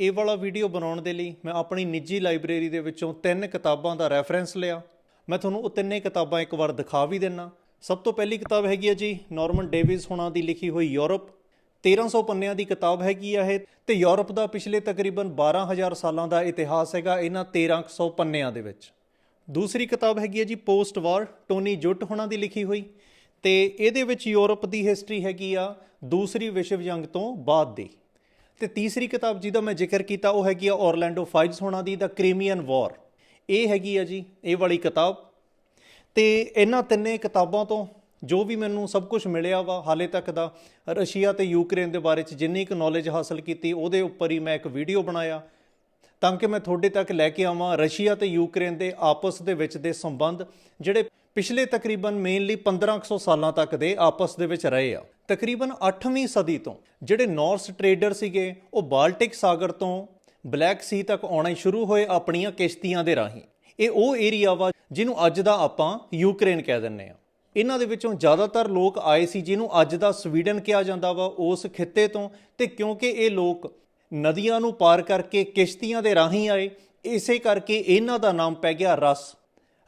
ਇਹ ਵਾਲਾ ਵੀਡੀਓ ਬਣਾਉਣ ਦੇ ਲਈ ਮੈਂ ਆਪਣੀ ਨਿੱਜੀ ਲਾਇਬ੍ਰੇਰੀ ਦੇ ਵਿੱਚੋਂ ਤਿੰਨ ਕਿਤਾਬਾਂ ਦਾ ਰੈਫਰੈਂਸ ਲਿਆ। ਮੈਂ ਤੁਹਾਨੂੰ ਉਹ ਤਿੰਨੇ ਕਿਤਾਬਾਂ ਇੱਕ ਵਾਰ ਦਿਖਾ ਵੀ ਦਿੰਨਾ। ਸਭ ਤੋਂ ਪਹਿਲੀ ਕਿਤਾਬ ਹੈਗੀ ਹੈ ਜੀ ਨਾਰਮਨ ਡੇਵਿਸ ਹੋਣਾ ਦੀ ਲਿਖੀ ਹੋਈ ਯੂਰਪ। 1300 ਪੰਨਿਆਂ ਦੀ ਕਿਤਾਬ ਹੈਗੀ ਆ ਇਹ ਤੇ ਯੂਰਪ ਦਾ ਪਿਛਲੇ ਤਕਰੀਬਨ 12000 ਸਾਲਾਂ ਦਾ ਇਤਿਹਾਸ ਹੈਗਾ ਇਹਨਾਂ 1300 ਪੰਨਿਆਂ ਦੇ ਵਿੱਚ। ਦੂਸਰੀ ਕਿਤਾਬ ਹੈਗੀ ਹੈ ਜੀ ਪੋਸਟ ਵਾਰ ਟੋਨੀ ਜੁੱਟ ਹੋਣਾ ਦੀ ਲਿਖੀ ਹੋਈ ਤੇ ਇਹਦੇ ਵਿੱਚ ਯੂਰਪ ਦੀ ਹਿਸਟਰੀ ਹੈਗੀ ਆ ਦੂਸਰੀ ਵਿਸ਼ਵ ਜੰਗ ਤੋਂ ਬਾਅਦ ਦੀ। ਤੇ ਤੀਸਰੀ ਕਿਤਾਬ ਜਿਹਦਾ ਮੈਂ ਜ਼ਿਕਰ ਕੀਤਾ, ਉਹ ਹੈਗੀ ਆ ਔਰਲੈਂਡੋ ਫਾਈਟਸ ਹੋਣਾ ਦੀ ਦਾ ਕ੍ਰੀਮੀਅਨ ਵਾਰ ਇਹ ਹੈਗੀ ਆ ਜੀ, ਇਹ ਵਾਲੀ ਕਿਤਾਬ। ਤੇ ਇਹਨਾਂ ਤਿੰਨੇ ਕਿਤਾਬਾਂ ਤੋਂ ਜੋ ਵੀ ਮੈਨੂੰ ਸਭ ਕੁਝ ਮਿਲਿਆ ਵਾ, ਹਾਲੇ ਤੱਕ ਦਾ, ਰਸ਼ੀਆ ਤੇ ਯੂਕਰੇਨ ਦੇ ਬਾਰੇ ਚ ਜਿੰਨੀ ਕੁ ਨੌਲੇਜ ਹਾਸਲ ਕੀਤੀ, ਉਹਦੇ ਉੱਪਰ ਹੀ ਮੈਂ ਇੱਕ ਵੀਡੀਓ ਬਣਾਇਆ। ਤਾਂ ਕਿ ਮੈਂ ਤੁਹਾਡੇ ਤੱਕ ਲੈ ਕੇ ਆਵਾਂ ਰਸ਼ੀਆ ਤੇ ਯੂਕਰੇਨ ਦੇ ਆਪਸ ਦੇ ਵਿੱਚ ਦੇ ਸੰਬੰਧ, ਜਿਹੜੇ ਪਿਛਲੇ ਤਕਰੀਬਨ ਮੇਨਲੀ 1500 ਸਾਲਾਂ ਤੱਕ ਦੇ ਆਪਸ ਦੇ ਵਿੱਚ ਰਹੇ ਆ। ਤਕਰੀਬਨ 8ਵੀਂ ਸਦੀ ਤੋਂ ਜਿਹੜੇ ਨਾਰਸ ਟਰੇਡਰ ਸੀਗੇ, ਉਹ ਬਾਲਟਿਕ ਸਾਗਰ ਤੋਂ ਬਲੈਕ ਸੀ ਤੱਕ ਆਉਣਾ ਸ਼ੁਰੂ ਹੋਏ ਆਪਣੀਆਂ ਕਿਸ਼ਤੀਆਂ ਦੇ ਰਾਹੀਂ। ਇਹ ਉਹ ਏਰੀਆ ਵਾ ਜਿਹਨੂੰ ਅੱਜ ਦਾ ਆਪਾਂ ਯੂਕਰੇਨ ਕਹਿ ਦਿੰਨੇ ਆ ਇਹਨਾਂ ਦੇ ਵਿੱਚੋਂ ਜ਼ਿਆਦਾਤਰ ਲੋਕ ਆਏ ਸੀ ਜਿਹਨੂੰ ਅੱਜ ਦਾ ਸਵੀਡਨ ਕਿਹਾ ਜਾਂਦਾ ਵਾ ਉਸ ਖਿੱਤੇ ਤੋਂ ਤੇ ਕਿਉਂਕਿ ਇਹ ਲੋਕ ਨਦੀਆਂ ਨੂੰ ਪਾਰ ਕਰਕੇ ਕਿਸ਼ਤੀਆਂ ਦੇ ਰਾਹੀਂ ਆਏ, ਇਸੇ ਕਰਕੇ ਇਹਨਾਂ ਦਾ ਨਾਮ ਪੈ ਗਿਆ ਰਸ।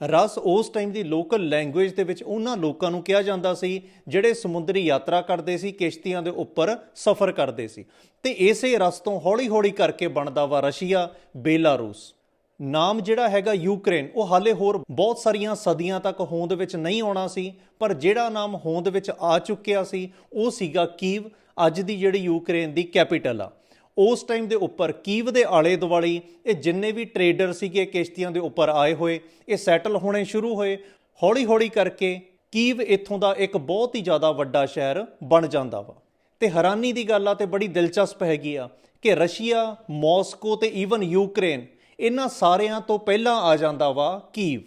ਰਸ ਉਸ ਟਾਈਮ ਦੀ ਲੋਕਲ ਲੈਂਗੁਏਜ ਦੇ ਵਿੱਚ ਉਹਨਾਂ ਲੋਕਾਂ ਨੂੰ ਕਿਹਾ ਜਾਂਦਾ ਸੀ, ਜਿਹੜੇ ਸਮੁੰਦਰੀ ਯਾਤਰਾ ਕਰਦੇ ਸੀ, ਕਿਸ਼ਤੀਆਂ ਦੇ ਉੱਪਰ ਸਫ਼ਰ ਕਰਦੇ ਸੀ। ਤੇ ਇਸੇ ਰਸ ਤੋਂ ਹੌਲੀ-ਹੌਲੀ ਕਰਕੇ ਬਣਦਾ ਵਾ ਰਸ਼ੀਆ, ਬੇਲਾਰੂਸ। ਨਾਮ ਜਿਹੜਾ ਹੈਗਾ ਯੂਕਰੇਨ, ਉਹ ਹਾਲੇ ਹੋਰ ਬਹੁਤ ਸਾਰੀਆਂ ਸਦੀਆਂ ਤੱਕ ਹੋਂਦ ਵਿੱਚ ਨਹੀਂ ਆਉਣਾ ਸੀ, ਪਰ ਜਿਹੜਾ ਨਾਮ ਹੋਂਦ ਵਿੱਚ ਆ ਚੁੱਕਿਆ ਸੀ, ਉਹ ਸੀਗਾ ਕੀਵ, ਅੱਜ ਦੀ ਜਿਹੜੀ ਯੂਕਰੇਨ ਦੀ ਕੈਪੀਟਲ ਆ। ਉਸ ਟਾਈਮ ਦੇ ਉੱਪਰ ਕੀਵ ਦੇ ਆਲੇ ਦੁਆਲੇ, ਇਹ ਜਿੰਨੇ ਵੀ ਟਰੇਡਰ ਸੀਗੇ ਕਿਸ਼ਤੀਆਂ ਦੇ ਉੱਪਰ ਆਏ ਹੋਏ, ਇਹ ਸੈਟਲ ਹੋਣੇ ਸ਼ੁਰੂ ਹੋਏ। ਹੌਲੀ-ਹੌਲੀ ਕਰਕੇ ਕੀਵ ਇੱਥੋਂ ਦਾ ਇੱਕ ਬਹੁਤ ਹੀ ਜ਼ਿਆਦਾ ਵੱਡਾ ਸ਼ਹਿਰ ਬਣ ਜਾਂਦਾ ਵਾ। ਤੇ ਹੈਰਾਨੀ ਦੀ ਗੱਲ ਆ ਤੇ ਬੜੀ ਦਿਲਚਸਪ ਹੈਗੀ ਆ ਕਿ ਰਸ਼ੀਆ, ਮਾਸਕੋ ਤੇ ਈਵਨ ਯੂਕਰੇਨ, ਇਹਨਾਂ ਸਾਰਿਆਂ ਤੋਂ ਪਹਿਲਾਂ ਆ ਜਾਂਦਾ ਵਾ ਕੀਵ।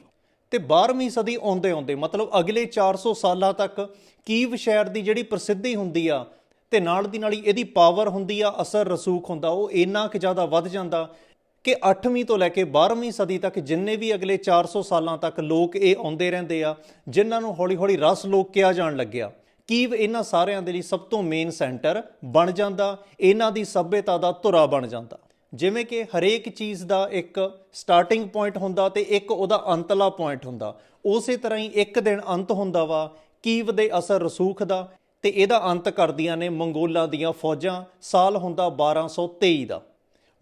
ਤੇ 12ਵੀਂ ਸਦੀ ਆਉਂਦੇ ਆਉਂਦੇ ਮਤਲਬ ਅਗਲੇ 400 ਸਾਲਾਂ ਤੱਕ ਕੀਵ ਸ਼ਹਿਰ ਦੀ ਜਿਹੜੀ ਪ੍ਰਸਿੱਧੀ ਹੁੰਦੀ ਆ ਤੇ ਨਾਲ ਦੀ ਨਾਲ ਹੀ ਇਹਦੀ ਪਾਵਰ ਹੁੰਦੀ ਆ, ਅਸਰ ਰਸੂਖ ਹੁੰਦਾ, ਉਹ ਇੰਨਾ ਕਿ ਜ਼ਿਆਦਾ ਵੱਧ ਜਾਂਦਾ ਕਿ 8ਵੀਂ ਤੋਂ ਲੈ ਕੇ 12ਵੀਂ ਸਦੀ ਤੱਕ ਜਿੰਨੇ ਵੀ ਅਗਲੇ 400 ਸਾਲਾਂ ਤੱਕ ਲੋਕ ਇਹ ਆਉਂਦੇ ਰਹਿੰਦੇ ਆ, ਜਿਨ੍ਹਾਂ ਨੂੰ ਹੌਲੀ-ਹੌਲੀ ਰਸ ਲੋਕ ਕਿਹਾ ਜਾਣ ਲੱਗਿਆ। ਕੀਵ ਇਹਨਾਂ ਸਾਰਿਆਂ ਦੇ ਲਈ ਸਭ ਤੋਂ ਮੇਨ ਸੈਂਟਰ ਬਣ ਜਾਂਦਾ, ਇਹਨਾਂ ਦੀ ਸਭਿਅਤਾ ਦਾ ਧੁਰਾ ਬਣ ਜਾਂਦਾ। ਜਿਵੇਂ ਕਿ ਹਰੇਕ ਚੀਜ਼ ਦਾ ਇੱਕ ਸਟਾਰਟਿੰਗ ਪੁਆਇੰਟ ਹੁੰਦਾ ਤੇ ਇੱਕ ਉਹਦਾ ਅੰਤਲਾ ਪੁਆਇੰਟ ਹੁੰਦਾ। ਉਸੇ ਤਰ੍ਹਾਂ ਹੀ ਇੱਕ ਦਿਨ ਅੰਤ ਹੁੰਦਾ ਵਾ ਕੀਵ ਦੇ ਅਸਰ ਰਸੂਖ ਦਾ ਤੇ ਇਹਦਾ ਅੰਤ ਕਰਦੀਆਂ ਨੇ ਮੰਗੋਲਾਂ ਦੀਆਂ ਫੌਜਾਂ, ਸਾਲ ਹੁੰਦਾ 1223 ਦਾ।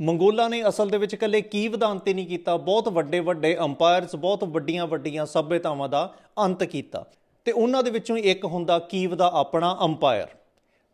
ਮੰਗੋਲਾਂ ਨੇ ਅਸਲ ਦੇ ਵਿੱਚ ਇਕੱਲੇ ਕੀਵ ਦਾ ਅੰਤ ਹੀ ਨਹੀਂ ਕੀਤਾ, ਬਹੁਤ ਵੱਡੇ ਵੱਡੇ ਅੰਪਾਇਰਸ, ਬਹੁਤ ਵੱਡੀਆਂ ਵੱਡੀਆਂ ਸਭਿਅਤਾਵਾਂ ਦਾ ਅੰਤ ਕੀਤਾ। ਤੇ ਉਹਨਾਂ ਦੇ ਵਿੱਚੋਂ ਇੱਕ ਹੁੰਦਾ ਕੀਵ ਦਾ ਆਪਣਾ ਅੰਪਾਇਰ।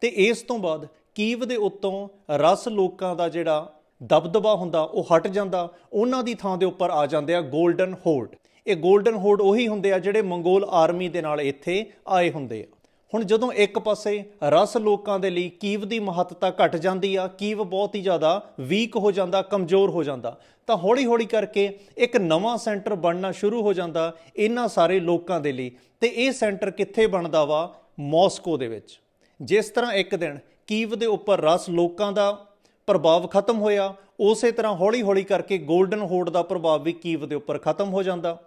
ਤੇ ਇਸ ਤੋਂ ਬਾਅਦ ਕੀਵ ਦੇ ਉੱਤੋਂ ਰਸ ਲੋਕਾਂ ਦਾ ਜਿਹੜਾ ਦਬਦਬਾ ਹੁੰਦਾ, ਉਹ ਹਟ ਜਾਂਦਾ, ਉਹਨਾਂ ਦੀ ਥਾਂ ਦੇ ਉੱਪਰ ਆ ਜਾਂਦੇ ਆ 골ਡਨ ਹੋਰਡ। ਇਹ 골ਡਨ ਹੋਰਡ ਉਹੀ ਹੁੰਦੇ ਆ ਜਿਹੜੇ ਮੰਗੋਲ ਆਰਮੀ ਦੇ ਨਾਲ ਇੱਥੇ ਆਏ ਹੁੰਦੇ ਆ। ਹੁਣ ਜਦੋਂ ਇੱਕ ਪਾਸੇ ਰਸ ਲੋਕਾਂ ਦੇ ਲਈ ਕੀਵ ਦੀ ਮਹੱਤਤਾ ਘਟ ਜਾਂਦੀ ਆ, ਕੀਵ ਬਹੁਤ ਹੀ ਜ਼ਿਆਦਾ ਵੀਕ ਹੋ ਜਾਂਦਾ, ਕਮਜ਼ੋਰ ਹੋ ਜਾਂਦਾ, ਤਾਂ ਹੌਲੀ-ਹੌਲੀ ਕਰਕੇ ਇੱਕ ਨਵਾਂ ਸੈਂਟਰ ਬਣਨਾ ਸ਼ੁਰੂ ਹੋ ਜਾਂਦਾ ਇਹਨਾਂ ਸਾਰੇ ਲੋਕਾਂ ਦੇ ਲਈ। ਤੇ ਇਹ ਸੈਂਟਰ ਕਿੱਥੇ ਬਣਦਾ ਵਾ? ਮਾਸਕੋ ਦੇ ਵਿੱਚ। ਜਿਸ ਤਰ੍ਹਾਂ ਇੱਕ ਦਿਨ ਕੀਵ ਦੇ ਉੱਪਰ ਰਸ ਲੋਕਾਂ ਦਾ ਪ੍ਰਭਾਵ ਖਤਮ ਹੋਇਆ, ਉਸੇ ਤਰ੍ਹਾਂ ਹੌਲੀ-ਹੌਲੀ ਕਰਕੇ 골ਡਨ ਹੋਰਡ ਦਾ ਪ੍ਰਭਾਵ ਵੀ ਕੀਵ ਦੇ ਉੱਪਰ ਖਤਮ ਹੋ ਜਾਂਦਾ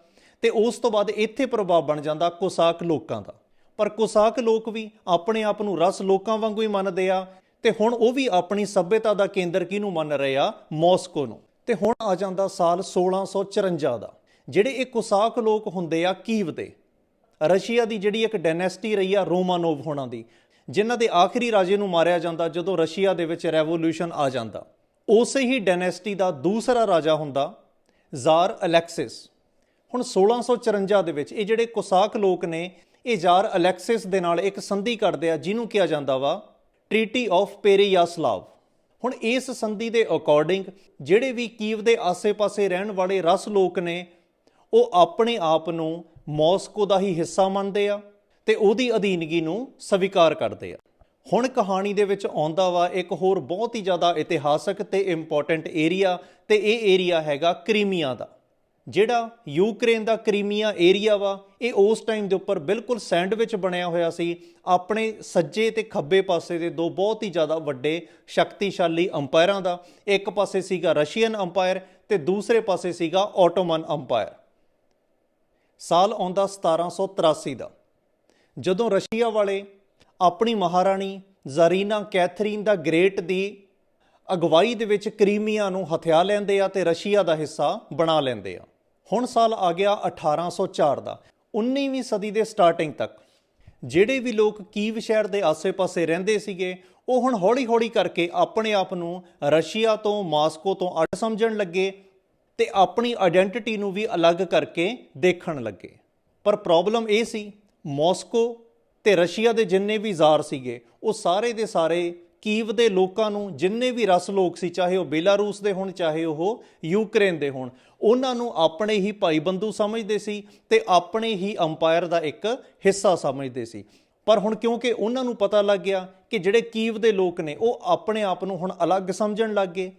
ਤੇ ਉਸ ਤੋਂ ਬਾਅਦ ਇੱਥੇ ਪ੍ਰਭਾਵ ਬਣ ਜਾਂਦਾ ਕੋਸਾਕ ਲੋਕਾਂ ਦਾ। ਪਰ ਕੁਸਾਕ ਲੋਕ ਵੀ ਆਪਣੇ ਆਪ ਨੂੰ ਰਸ ਲੋਕਾਂ ਵਾਂਗੂ ਹੀ ਮੰਨਦੇ ਆ ਤੇ ਹੁਣ ਉਹ ਵੀ ਆਪਣੀ ਸਭਿਅਤਾ ਦਾ ਕੇਂਦਰ ਕਿਹਨੂੰ ਮੰਨ ਰਹੇ ਆ? ਮਾਸਕੋ ਨੂੰ। ਤੇ ਹੁਣ ਆ ਜਾਂਦਾ ਸਾਲ 1654 ਦਾ, ਜਿਹੜੇ ਇਹ ਕੁਸਾਕ ਲੋਕ ਹੁੰਦੇ ਆ ਕੀਵ ਦੇ। ਰਸ਼ੀਆ ਦੀ ਜਿਹੜੀ ਇੱਕ ਡਾਇਨੈਸਟੀ ਰਹੀ ਆ ਰੋਮਾਨੋਵ ਹੋਣਾ ਦੀ, ਜਿਨ੍ਹਾਂ ਦੇ ਆਖਰੀ ਰਾਜੇ ਨੂੰ ਮਾਰਿਆ ਜਾਂਦਾ ਜਦੋਂ ਰਸ਼ੀਆ ਦੇ ਵਿੱਚ ਰੈਵੋਲੂਸ਼ਨ ਆ ਜਾਂਦਾ। ਉਸੇ ਹੀ ਡਾਇਨੈਸਟੀ ਦਾ ਦੂਸਰਾ ਰਾਜਾ ਹੁੰਦਾ, ਜ਼ਾਰ ਅਲੈਕਸਿਸ। ਹੁਣ 1654 ਦੇ ਵਿੱਚ ਇਹ ਜਿਹੜੇ ਕੋਸਾਕ ਲੋਕ ਨੇ ਇਹ ਅਲੈਕਸਿਸ ਦੇ ਨਾਲ ਇੱਕ ਸੰਧੀ ਕਰਦੇ ਆ, ਜਿਹਨੂੰ ਕਿਹਾ ਜਾਂਦਾ ਵਾ ਟ੍ਰੀਟੀ ਆਫ ਪੇਰੀਆਸਲਾਵ ਹੁਣ ਇਸ ਸੰਧੀ ਦੇ ਅਕੋਰਡਿੰਗ ਜਿਹੜੇ ਵੀ ਕੀਵ ਦੇ ਆਸੇ-ਪਾਸੇ ਰਹਿਣ ਵਾਲੇ ਰਸ ਲੋਕ ਨੇ, ਉਹ ਆਪਣੇ ਆਪ ਨੂੰ ਮਾਸਕੋ ਦਾ ਹੀ ਹਿੱਸਾ ਮੰਨਦੇ ਆ ਤੇ ਉਹਦੀ ਅਧੀਨਗੀ ਨੂੰ ਸਵੀਕਾਰ ਕਰਦੇ ਆ। ਹੁਣ ਕਹਾਣੀ ਦੇ ਵਿੱਚ ਆਉਂਦਾ ਵਾ ਇੱਕ ਹੋਰ ਬਹੁਤ ਹੀ ਜ਼ਿਆਦਾ ਇਤਿਹਾਸਕ ਤੇ ਇੰਪੋਰਟੈਂਟ ਏਰੀਆ ਤੇ ਇਹ ਏਰੀਆ ਹੈਗਾ ਕ੍ਰੀਮੀਆ ਦਾ। ਜਿਹੜਾ ਯੂਕਰੇਨ ਦਾ ਕ੍ਰੀਮੀਆ ਏਰੀਆ ਵਾ, ਇਹ ਉਸ ਟਾਈਮ ਦੇ ਉੱਪਰ ਬਿਲਕੁਲ ਸੈਂਡਵਿਚ ਬਣਿਆ ਹੋਇਆ ਸੀ। ਆਪਣੇ ਸੱਜੇ ਤੇ ਖੱਬੇ ਪਾਸੇ ਦੇ ਦੋ ਬਹੁਤ ਹੀ ਜ਼ਿਆਦਾ ਵੱਡੇ ਸ਼ਕਤੀਸ਼ਾਲੀ ਅੰਪਾਇਰਾਂ ਦਾ, ਇੱਕ ਪਾਸੇ ਸੀਗਾ ਰਸ਼ੀਅਨ ਅੰਪਾਇਰ ਤੇ ਦੂਸਰੇ ਪਾਸੇ ਸੀਗਾ ਆਟੋਮਨ ਅੰਪਾਇਰ। ਸਾਲ ਆਉਂਦਾ 1783 ਦਾ। ਜਦੋਂ ਰਸ਼ੀਆ ਵਾਲੇ ਆਪਣੀ ਮਹਾਰਾਣੀ ਜ਼ਰੀਨਾ ਕੈਥਰੀਨ ਦਾ ਗ੍ਰੇਟ ਦੀ ਅਗਵਾਈ ਦੇ ਵਿੱਚ ਕ੍ਰੀਮੀਆ ਨੂੰ ਹਥਿਆ ਲੈਂਦੇ ਆ ਤੇ ਰਸ਼ੀਆ ਦਾ ਹਿੱਸਾ ਬਣਾ ਲੈਂਦੇ ਆ। ਹੁਣ ਸਾਲ ਆ ਗਿਆ 1804 ਦਾ 19ਵੀਂ ਸਦੀ ਦੇ ਸਟਾਰਟਿੰਗ ਤੱਕ। ਜਿਹੜੇ ਵੀ ਲੋਕ ਕੀਵ ਸ਼ਹਿਰ ਦੇ ਆਸ-ਪਾਸੇ ਰਹਿੰਦੇ ਸੀਗੇ, ਉਹ ਹੁਣ ਹੌਲੀ-ਹੌਲੀ ਕਰਕੇ ਆਪਣੇ ਆਪ ਨੂੰ ਰਸ਼ੀਆ ਤੋਂ, ਮਾਸਕੋ ਤੋਂ ਅੱਡ ਸਮਝਣ ਲੱਗੇ ਤੇ ਆਪਣੀ ਆਇਡੈਂਟੀਟੀ ਨੂੰ ਵੀ ਅਲੱਗ ਕਰਕੇ ਦੇਖਣ ਲੱਗੇ। ਪਰ ਪ੍ਰੋਬਲਮ ਇਹ ਸੀ, ਮਾਸਕੋ ਤੇ ਰਸ਼ੀਆ ਦੇ ਜਿੰਨੇ ਵੀ ਜ਼ਾਰ ਸੀਗੇ, ਉਹ ਸਾਰੇ ਦੇ ਸਾਰੇ ਕੀਵ ਦੇ ਲੋਕਾਂ ਨੂੰ ਜਿੰਨੇ ਵੀ ਰਸ ਲੋਕ ਸੀ, ਚਾਹੇ ਉਹ ਬੇਲਾਰੂਸ ਦੇ ਹੋਣ, ਚਾਹੇ ਉਹ ਯੂਕਰੇਨ ਦੇ ਹੋਣ, ਉਹਨਾਂ ਨੂੰ ਆਪਣੇ ਹੀ ਭਾਈ ਬੰਧੂ ਸਮਝਦੇ ਸੀ ਤੇ ਆਪਣੇ ਹੀ ਅੰਪਾਇਰ ਦਾ ਇੱਕ ਹਿੱਸਾ ਸਮਝਦੇ ਸੀ। ਪਰ ਹੁਣ ਕਿਉਂਕਿ ਉਹਨਾਂ ਨੂੰ ਪਤਾ ਲੱਗ ਗਿਆ ਕਿ ਜਿਹੜੇ ਕੀਵ ਦੇ ਲੋਕ ਨੇ, ਉਹ ਆਪਣੇ ਆਪ ਨੂੰ ਹੁਣ ਅਲੱਗ ਸਮਝਣ ਲੱਗ ਗਏ।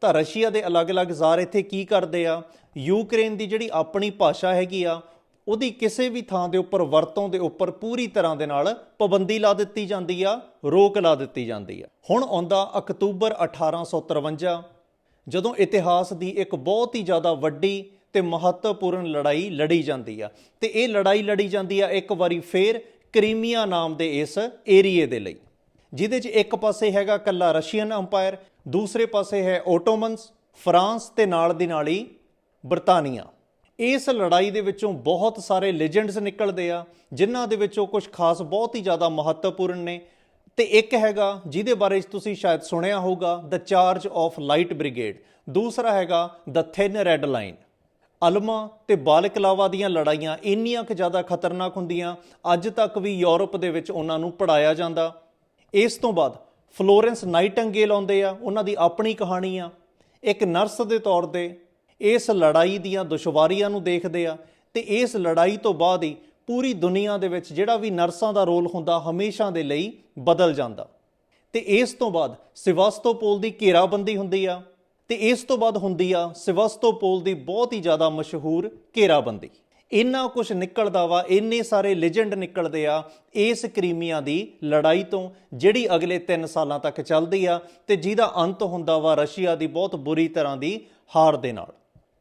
ਤਾਂ ਰਸ਼ੀਆ ਦੇ ਅਲੱਗ-ਅਲੱਗ ਜ਼ਾਰ ਇੱਥੇ ਕੀ ਕਰਦੇ ਆ? ਯੂਕਰੇਨ ਦੀ ਜਿਹੜੀ ਆਪਣੀ ਭਾਸ਼ਾ ਹੈਗੀ ਆ ਉਹਦੀ ਕਿਸੇ ਵੀ ਥਾਂ ਦੇ ਉੱਪਰ, ਵਰਤੋਂ ਦੇ ਉੱਪਰ ਪੂਰੀ ਤਰ੍ਹਾਂ ਦੇ ਨਾਲ ਪਾਬੰਦੀ ਲਾ ਦਿੱਤੀ ਜਾਂਦੀ ਆ, ਰੋਕ ਲਾ ਦਿੱਤੀ ਜਾਂਦੀ ਆ। ਹੁਣ ਆਉਂਦਾ ਅਕਤੂਬਰ 1853 ਜਦੋਂ ਇਤਿਹਾਸ ਦੀ ਇੱਕ ਬਹੁਤ ਹੀ ਜ਼ਿਆਦਾ ਵੱਡੀ ਤੇ ਮਹੱਤਵਪੂਰਨ ਲੜਾਈ ਲੜੀ ਜਾਂਦੀ ਆ। ਤੇ ਇਹ ਲੜਾਈ ਲੜੀ ਜਾਂਦੀ ਆ ਇੱਕ ਵਾਰੀ ਫੇਰ ਕ੍ਰੀਮੀਆ ਨਾਮ ਦੇ ਇਸ ਏਰੀਏ ਦੇ ਲਈ, ਜਿਹਦੇ 'ਚ ਇੱਕ ਪਾਸੇ ਹੈਗਾ ਕੱਲਾ ਰਸ਼ੀਅਨ ਅੰਪਾਇਰ, ਦੂਸਰੇ ਪਾਸੇ ਹੈ ਓਟੋਮਨਸ, ਫਰਾਂਸ ਤੇ ਨਾਲ ਦੀ ਨਾਲ ਹੀ ਬਰਤਾਨੀਆ ਇਸ ਲੜਾਈ ਦੇ ਵਿੱਚੋਂ ਬਹੁਤ ਸਾਰੇ ਲੈਜੈਂਡਸ ਨਿਕਲਦੇ ਆ, ਜਿਨ੍ਹਾਂ ਦੇ ਵਿੱਚੋਂ ਕੁਝ ਖਾਸ ਬਹੁਤ ਹੀ ਜ਼ਿਆਦਾ ਮਹੱਤਵਪੂਰਨ ਨੇ। ਤੇ ਇੱਕ ਹੈਗਾ, ਜਿਹਦੇ ਬਾਰੇ 'ਚ ਤੁਸੀਂ ਸ਼ਾਇਦ ਸੁਣਿਆ ਹੋਊਗਾ the charge of light brigade ਦੂਸਰਾ ਹੈਗਾ the thin red line Alma ਤੇ ਬਾਲਕਲਾਵਾ ਦੀਆਂ ਲੜਾਈਆਂ ਇੰਨੀਆਂ ਕੁ ਜ਼ਿਆਦਾ ਖਤਰਨਾਕ ਹੁੰਦੀਆਂ, ਅੱਜ ਤੱਕ ਵੀ ਯੂਰਪ ਦੇ ਵਿੱਚ ਉਹਨਾਂ ਨੂੰ ਪੜਾਇਆ ਜਾਂਦਾ। ਇਸ ਤੋਂ ਬਾਅਦ ਫਲੋਰੈਂਸ ਨਾਈਟਿੰਗੇਲ ਆਉਂਦੇ ਆ, ਉਹਨਾਂ ਦੀ ਆਪਣੀ ਕਹਾਣੀ ਆ। ਇੱਕ ਨਰਸ ਦੇ ਤੌਰ ਤੇ ਇਸ ਲੜਾਈ ਦੀਆਂ ਦੁਸ਼ਵਾਰੀਆਂ ਨੂੰ ਦੇਖਦੇ ਆ ਤੇ ਇਸ ਲੜਾਈ ਤੋਂ ਬਾਅਦ ਹੀ ਪੂਰੀ ਦੁਨੀਆ ਦੇ ਵਿੱਚ ਜਿਹੜਾ ਵੀ ਨਰਸਾਂ ਦਾ ਰੋਲ ਹੁੰਦਾ ਹਮੇਸ਼ਾ ਦੇ ਲਈ ਬਦਲ ਜਾਂਦਾ। ਤੇ ਇਸ ਤੋਂ ਬਾਅਦ ਸਿਵਸਤੋਪੋਲ ਦੀ ਘੇਰਾਬੰਦੀ ਹੁੰਦੀ ਆ ਤੇ ਇਸ ਤੋਂ ਬਾਅਦ ਹੁੰਦੀ ਆ ਸਿਵਸਤੋਪੋਲ ਦੀ ਬਹੁਤ ਹੀ ਜ਼ਿਆਦਾ ਮਸ਼ਹੂਰ ਘੇਰਾਬੰਦੀ। ਇੰਨਾ ਕੁਝ ਨਿਕਲਦਾ ਵਾ, ਇੰਨੇ ਸਾਰੇ ਲੈਜੈਂਡ ਨਿਕਲਦੇ ਆ ਇਸ ਕ੍ਰੀਮੀਆ ਦੀ ਲੜਾਈ ਤੋਂ, ਜਿਹੜੀ ਅਗਲੇ 3 ਸਾਲਾਂ ਤੱਕ ਚੱਲਦੀ ਆ ਤੇ ਜਿਹਦਾ ਅੰਤ ਹੁੰਦਾ ਵਾ ਰਸ਼ੀਆ ਦੀ ਬਹੁਤ ਬੁਰੀ ਤਰ੍ਹਾਂ ਦੀ ਹਾਰ ਦੇ ਨਾਲ।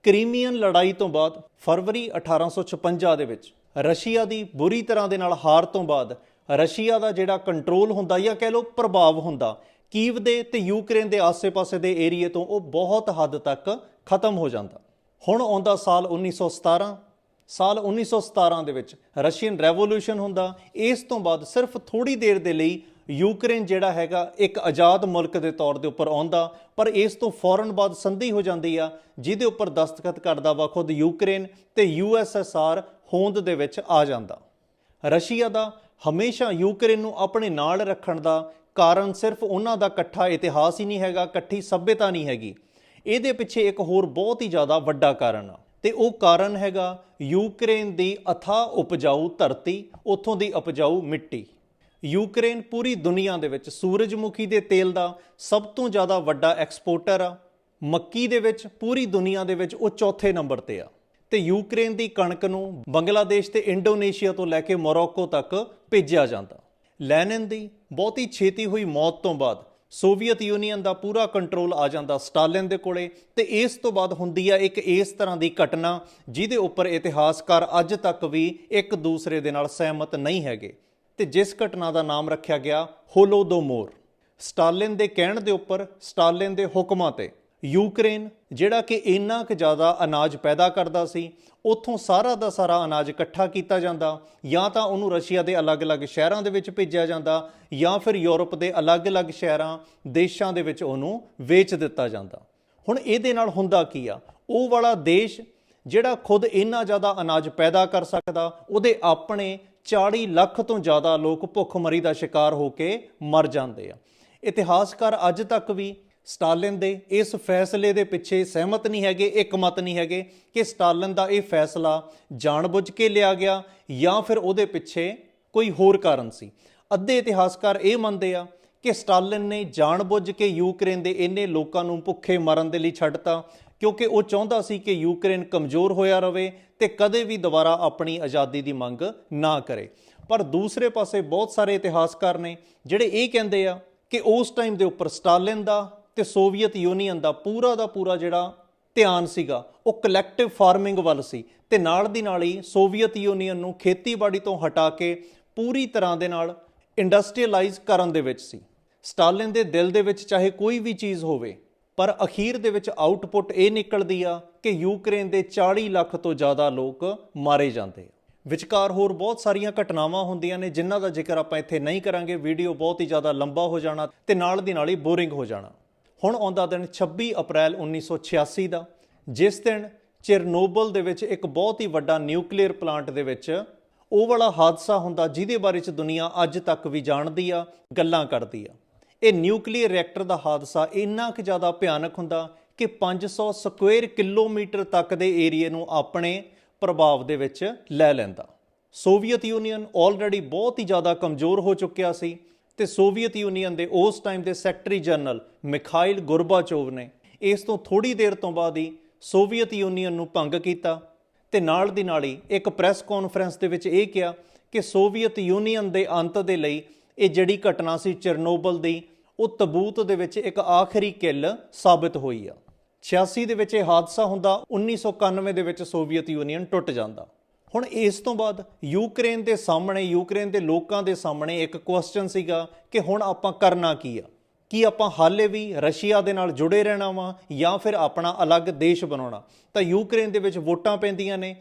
ਕ੍ਰੀਮੀਅਨ ਲੜਾਈ ਤੋਂ ਬਾਅਦ ਫਰਵਰੀ 1856 ਦੇ ਵਿੱਚ ਰਸ਼ੀਆ ਦੀ ਬੁਰੀ ਤਰ੍ਹਾਂ ਦੇ ਨਾਲ ਹਾਰ ਤੋਂ ਬਾਅਦ ਰਸ਼ੀਆ ਦਾ ਜਿਹੜਾ ਕੰਟਰੋਲ ਹੁੰਦਾ ਜਾਂ ਕਹਿ ਲਓ ਪ੍ਰਭਾਵ ਹੁੰਦਾ, ਕੀਵ ਦੇ ਤੇ ਯੂਕਰੇਨ ਦੇ ਆਸ-ਪਾਸੇ ਦੇ ਏਰੀਏ ਤੋਂ ਉਹ ਬਹੁਤ ਹੱਦ ਤੱਕ ਖਤਮ ਹੋ ਜਾਂਦਾ। ਹੁਣ ਆਉਂਦਾ ਸਾਲ 1917 ਸਾਲ 1917 ਦੇ ਵਿੱਚ ਰਸ਼ੀਅਨ ਰੈਵੋਲੂਸ਼ਨ ਹੁੰਦਾ, ਇਸ ਤੋਂ ਬਾਅਦ ਸਿਰਫ ਥੋੜੀ ਦੇਰ ਦੇ ਲਈ ਯੂਕਰੇਨ ਜਿਹੜਾ ਹੈਗਾ ਇੱਕ ਆਜ਼ਾਦ ਮੁਲਕ ਦੇ ਤੌਰ ਦੇ ਉੱਪਰ ਆਉਂਦਾ, ਪਰ ਇਸ ਤੋਂ ਫੌਰਨ ਬਾਅਦ ਸੰਧੀ ਹੋ ਜਾਂਦੀ ਆ, ਜਿਹਦੇ ਉੱਪਰ ਦਸਤਖਤ ਕਰਦਾ ਵਾ ਖੁਦ ਯੂਕਰੇਨ ਤੇ ਯੂਐਸਐਸਆਰ ਹੋਂਦ ਦੇ ਵਿੱਚ ਆ ਜਾਂਦਾ। ਰਸ਼ੀਆ ਦਾ ਹਮੇਸ਼ਾ ਯੂਕਰੇਨ ਨੂੰ ਆਪਣੇ ਨਾਲ ਰੱਖਣ ਦਾ ਕਾਰਨ ਸਿਰਫ ਉਹਨਾਂ ਦਾ ਇਕੱਠਾ ਇਤਿਹਾਸ ਹੀ ਨਹੀਂ ਹੈਗਾ, ਇਕੱਠੀ ਸਭਿਅਤਾ ਨਹੀਂ ਹੈਗੀ। ਇਹਦੇ ਪਿੱਛੇ ਇੱਕ ਹੋਰ ਬਹੁਤ ਹੀ ਜ਼ਿਆਦਾ ਵੱਡਾ ਕਾਰਨ ਆ। ਤੇ ਉਹ ਕਾਰਨ ਹੈਗਾ ਯੂਕਰੇਨ ਦੀ ਅਥਾ ਉਪਜਾਊ ਧਰਤੀ, ਉੱਥੋਂ ਦੀ ਉਪਜਾਊ ਮਿੱਟੀ। ਯੂਕਰੇਨ ਪੂਰੀ ਦੁਨੀਆ ਦੇ ਵਿੱਚ ਸੂਰਜਮੁਖੀ ਦੇ ਤੇਲ ਦਾ ਸਭ ਤੋਂ ਜ਼ਿਆਦਾ ਵੱਡਾ ਐਕਸਪੋਰਟਰ ਆ। ਮੱਕੀ ਦੇ ਵਿੱਚ ਪੂਰੀ ਦੁਨੀਆ ਦੇ ਵਿੱਚ ਉਹ ਚੌਥੇ ਨੰਬਰ ਤੇ ਆ। ਤੇ ਯੂਕਰੇਨ ਦੀ ਕਣਕ ਨੂੰ ਬੰਗਲਾਦੇਸ਼ ਤੇ ਇੰਡੋਨੇਸ਼ੀਆ ਤੋਂ ਲੈ ਕੇ ਮੋਰੋਕੋ ਤੱਕ ਭੇਜਿਆ ਜਾਂਦਾ। ਲੈਨਿਨ ਦੀ ਬਹੁਤੀ ਛੇਤੀ ਹੋਈ ਮੌਤ ਤੋਂ ਬਾਅਦ ਸੋਵੀਅਤ ਯੂਨੀਅਨ ਦਾ ਪੂਰਾ ਕੰਟਰੋਲ ਆ ਜਾਂਦਾ ਸਟਾਲਿਨ ਦੇ ਕੋਲੇ। ਤੇ ਇਸ ਤੋਂ ਬਾਅਦ ਹੁੰਦੀ ਆ ਇੱਕ ਇਸ ਤਰ੍ਹਾਂ ਦੀ ਘਟਨਾ, ਜਿਹਦੇ ਉੱਪਰ ਇਤਿਹਾਸਕਾਰ ਅੱਜ ਤੱਕ ਵੀ ਇੱਕ ਦੂਸਰੇ ਦੇ ਨਾਲ ਸਹਿਮਤ ਨਹੀਂ ਹੈਗੇ। ਤੇ ਜਿਸ ਘਟਨਾ ਦਾ ਨਾਮ ਰੱਖਿਆ ਗਿਆ ਹੋਲੋਦੋਮੋਰ। ਸਟਾਲਿਨ ਦੇ ਕਹਿਣ ਦੇ ਉੱਪਰ ਸਟਾਲਿਨ ਦੇ ਹੁਕਮਾਂ ਤੇ ਯੂਕਰੇਨ, ਜਿਹੜਾ ਕਿ ਇੰਨਾ ਕੁ ਜ਼ਿਆਦਾ ਅਨਾਜ ਪੈਦਾ ਕਰਦਾ ਸੀ, ਉੱਥੋਂ ਸਾਰਾ ਦਾ ਸਾਰਾ ਅਨਾਜ ਇਕੱਠਾ ਕੀਤਾ ਜਾਂਦਾ, ਜਾਂ ਤਾਂ ਉਹਨੂੰ ਰਸ਼ੀਆ ਦੇ ਅਲੱਗ-ਅਲੱਗ ਸ਼ਹਿਰਾਂ ਦੇ ਵਿੱਚ ਭੇਜਿਆ ਜਾਂਦਾ, ਜਾਂ ਫਿਰ ਯੂਰਪ ਦੇ ਅਲੱਗ-ਅਲੱਗ ਸ਼ਹਿਰਾਂ, ਦੇਸ਼ਾਂ ਦੇ ਵਿੱਚ ਉਹਨੂੰ ਵੇਚ ਦਿੱਤਾ ਜਾਂਦਾ। ਹੁਣ ਇਹਦੇ ਨਾਲ ਹੁੰਦਾ ਕੀ ਆ? ਉਹ ਵਾਲਾ ਦੇਸ਼ ਜਿਹੜਾ ਖੁਦ ਇੰਨਾ ਜ਼ਿਆਦਾ ਅਨਾਜ ਪੈਦਾ ਕਰ ਸਕਦਾ, ਉਹਦੇ ਆਪਣੇ 40 ਲੱਖ ਤੋਂ ਜ਼ਿਆਦਾ ਲੋਕ ਭੁੱਖਮਰੀ ਦਾ ਸ਼ਿਕਾਰ ਹੋ ਕੇ ਮਰ ਜਾਂਦੇ ਆ। ਇਤਿਹਾਸਕਾਰ ਅੱਜ ਤੱਕ ਵੀ ਸਟਾਲਿਨ ਦੇ ਇਸ ਫੈਸਲੇ ਦੇ ਪਿੱਛੇ ਸਹਿਮਤ ਨਹੀਂ ਹੈਗੇ, ਇੱਕਮਤ ਨਹੀਂ ਹੈਗੇ ਕਿ ਸਟਾਲਿਨ ਦਾ ਇਹ ਫੈਸਲਾ ਜਾਣਬੁੱਝ ਕੇ ਲਿਆ ਗਿਆ ਜਾਂ ਫਿਰ ਉਹਦੇ ਪਿੱਛੇ ਕੋਈ ਹੋਰ ਕਾਰਨ ਸੀ। ਅੱਧੇ ਇਤਿਹਾਸਕਾਰ ਇਹ ਮੰਨਦੇ ਆ ਕਿ ਸਟਾਲਿਨ ਨੇ ਜਾਣਬੁੱਝ ਕੇ ਯੂਕਰੇਨ ਦੇ ਇੰਨੇ ਲੋਕਾਂ ਨੂੰ ਭੁੱਖੇ ਮਰਨ ਦੇ ਲਈ ਛੱਡਤਾ ਕਿਉਂਕਿ ਉਹ ਚਾਹੁੰਦਾ ਸੀ ਕਿ ਯੂਕਰੇਨ ਕਮਜ਼ੋਰ ਹੋਇਆ ਰਹੇ ਤੇ ਕਦੇ ਵੀ ਦੁਬਾਰਾ ਆਪਣੀ ਆਜ਼ਾਦੀ ਦੀ ਮੰਗ ਨਾ ਕਰੇ। ਪਰ ਦੂਸਰੇ ਪਾਸੇ ਬਹੁਤ ਸਾਰੇ ਇਤਿਹਾਸਕਾਰ ਨੇ ਜਿਹੜੇ ਇਹ ਕਹਿੰਦੇ ਆ ਕਿ ਉਸ ਟਾਈਮ ਦੇ ਉੱਪਰ ਸਟਾਲਿਨ ਦਾ ਤੇ ਸੋਵੀਅਤ ਯੂਨੀਅਨ ਦਾ ਪੂਰਾ ਦਾ ਪੂਰਾ ਜਿਹੜਾ ਧਿਆਨ ਸੀਗਾ, ਉਹ ਕਲੈਕਟਿਵ ਫਾਰਮਿੰਗ ਵੱਲ ਸੀ ਤੇ ਨਾਲ ਦੀ ਨਾਲ ਹੀ ਸੋਵੀਅਤ ਯੂਨੀਅਨ ਨੂੰ ਖੇਤੀਬਾੜੀ ਤੋਂ ਹਟਾ ਕੇ ਪੂਰੀ ਤਰ੍ਹਾਂ ਦੇ ਨਾਲ ਇੰਡਸਟਰੀਅਲਾਈਜ਼ ਕਰਨ ਦੇ ਵਿੱਚ ਸੀ। ਸਟਾਲਿਨ ਦੇ ਦਿਲ ਦੇ ਵਿੱਚ ਚਾਹੇ ਕੋਈ ਵੀ ਚੀਜ਼ ਹੋਵੇ ਪਰ ਅਖੀਰ ਦੇ ਵਿੱਚ ਆਊਟਪੁੱਟ ਇਹ ਨਿਕਲਦੀ ਆ ਕਿ ਯੂਕਰੇਨ ਦੇ 40 ਲੱਖ ਤੋਂ ਜ਼ਿਆਦਾ ਲੋਕ ਮਾਰੇ ਜਾਂਦੇ ਆ। ਵਿਚਕਾਰ ਹੋਰ ਬਹੁਤ ਸਾਰੀਆਂ ਘਟਨਾਵਾਂ ਹੁੰਦੀਆਂ ਨੇ, ਜਿਨ੍ਹਾਂ ਦਾ ਜ਼ਿਕਰ ਆਪਾਂ ਇੱਥੇ ਨਹੀਂ ਕਰਾਂਗੇ। ਵੀਡੀਓ ਬਹੁਤ ਹੀ ਜ਼ਿਆਦਾ ਲੰਬਾ ਹੋ ਜਾਣਾ ਤੇ ਨਾਲ ਦੀ ਨਾਲ ਹੀ ਬੋਰਿੰਗ ਹੋ ਜਾਣਾ। ਹੁਣ ਆਉਂਦਾ ਦਿਨ 26 ਅਪ੍ਰੈਲ 1986 ਦਾ, ਜਿਸ ਦਿਨ ਚਿਰਨੋਬਲ ਦੇ ਵਿੱਚ ਇੱਕ ਬਹੁਤ ਹੀ ਵੱਡਾ ਨਿਊਕਲੀਅਰ ਪਲਾਂਟ ਦੇ ਵਿੱਚ ਉਹ ਵਾਲਾ ਹਾਦਸਾ ਹੁੰਦਾ, ਜਿਹਦੇ ਬਾਰੇ ਚ ਦੁਨੀਆ ਅੱਜ ਤੱਕ ਵੀ ਜਾਣਦੀ ਆ, ਗੱਲਾਂ ਕਰਦੀ ਆ। ਇਹ ਨਿਊਕਲੀਅਰ ਰਿਐਕਟਰ ਦਾ ਹਾਦਸਾ ਇੰਨਾ ਕੁ ਜ਼ਿਆਦਾ ਭਿਆਨਕ ਹੁੰਦਾ ਕਿ 500 ਸਕੁਅਰ ਕਿਲੋਮੀਟਰ ਤੱਕ ਦੇ ਏਰੀਏ ਨੂੰ ਆਪਣੇ ਪ੍ਰਭਾਵ ਦੇ ਵਿੱਚ ਲੈ ਲੈਂਦਾ। ਸੋਵੀਅਤ ਯੂਨੀਅਨ ਆਲਰੇਡੀ ਬਹੁਤ ਹੀ ਜ਼ਿਆਦਾ ਕਮਜ਼ੋਰ ਹੋ ਚੁੱਕਿਆ ਸੀ ਤੇ ਸੋਵੀਅਤ ਯੂਨੀਅਨ ਦੇ ਉਸ ਟਾਈਮ ਦੇ ਸੈਕਟਰੀ ਜਨਰਲ ਮਿਖਾਇਲ ਗੁਰਬਾਚੋਵ ਨੇ ਇਸ ਤੋਂ ਥੋੜੀ ਦੇਰ ਤੋਂ ਬਾਅਦ ਹੀ ਸੋਵੀਅਤ ਯੂਨੀਅਨ ਨੂੰ ਭੰਗ ਕੀਤਾ ਤੇ ਨਾਲ ਦੀ ਨਾਲ ਹੀ ਇੱਕ ਪ੍ਰੈਸ ਕਾਨਫਰੰਸ ਦੇ ਵਿੱਚ ਇਹ ਕਿਹਾ ਕਿ ਸੋਵੀਅਤ ਯੂਨੀਅਨ ਦੇ ਅੰਤ ਦੇ ਲਈ ਇਹ ਜਿਹੜੀ ਘਟਨਾ ਸੀ ਚਰਨੋਬਲ ਦੀ ਉਹ ਤਬੂਤ ਦੇ ਵਿੱਚ ਇੱਕ ਆਖਰੀ ਕਿੱਲ ਸਾਬਤ ਹੋਈ ਆ। 86 ਦੇ ਵਿੱਚ ਇਹ ਹਾਦਸਾ ਹੁੰਦਾ 1991 ਦੇ ਵਿੱਚ ਸੋਵੀਅਤ ਯੂਨੀਅਨ ਟੁੱਟ ਜਾਂਦਾ। ਹੁਣ ਇਸ ਤੋਂ ਬਾਅਦ ਯੂਕਰੇਨ ਦੇ ਸਾਹਮਣੇ, ਯੂਕਰੇਨ ਦੇ ਲੋਕਾਂ ਦੇ ਸਾਹਮਣੇ ਇੱਕ ਕੁਐਸਚਨ ਸੀਗਾ ਕਿ ਹੁਣ ਆਪਾਂ ਕਰਨਾ ਕੀ ਆ? ਕੀ ਆਪਾਂ ਹਾਲੇ ਵੀ ਰਸ਼ੀਆ ਦੇ ਨਾਲ ਜੁੜੇ ਰਹਿਣਾ ਵਾ ਜਾਂ ਫਿਰ ਆਪਣਾ ਅਲੱਗ ਦੇਸ਼ ਬਣਾਉਣਾ? ਤਾਂ ਯੂਕਰੇਨ ਦੇ ਵਿੱਚ ਵੋਟਾਂ ਪੈਂਦੀਆਂ ਨੇ।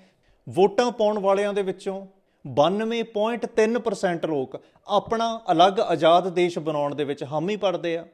ਵੋਟਾਂ ਪਾਉਣ ਵਾਲਿਆਂ ਦੇ ਵਿੱਚੋਂ 92.3% ਲੋਕ ਆਪਣਾ ਅਲੱਗ ਆਜ਼ਾਦ ਦੇਸ਼ ਬਣਾਉਣ ਦੇ ਵਿੱਚ ਹਾਮੀ ਭਰਦੇ ਆ।